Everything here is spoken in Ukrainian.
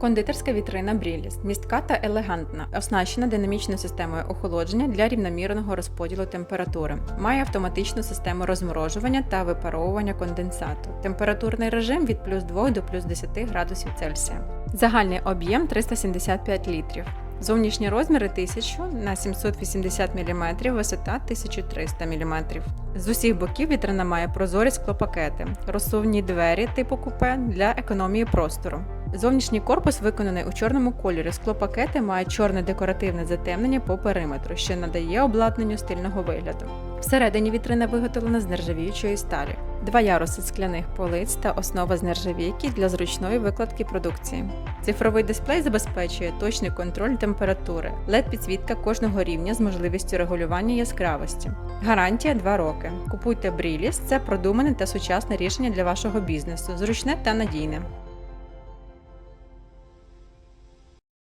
Кондитерська вітрина Бріліс містка та елегантна, оснащена динамічною системою охолодження для рівномірного розподілу температури. Має автоматичну систему розморожування та випаровування конденсату. Температурний режим від плюс 2 до плюс 10 градусів Цельсія. Загальний об'єм 375 літрів. Зовнішні розміри 1000 на 780 мм, висота 1300 мм. З усіх боків вітрина має прозорі склопакети, розсувні двері типу купе для економії простору. Зовнішній корпус виконаний у чорному кольорі. Склопакети мають чорне декоративне затемнення по периметру, що надає обладнанню стильного вигляду. Всередині вітрина виготовлена з нержавіючої сталі, два яруси скляних полиць та основа з нержавійки для зручної викладки продукції. Цифровий дисплей забезпечує точний контроль температури, led підсвітка кожного рівня з можливістю регулювання яскравості. Гарантія 2 роки. Купуйте Бріліс, це продумане та сучасне рішення для вашого бізнесу, зручне та надійне.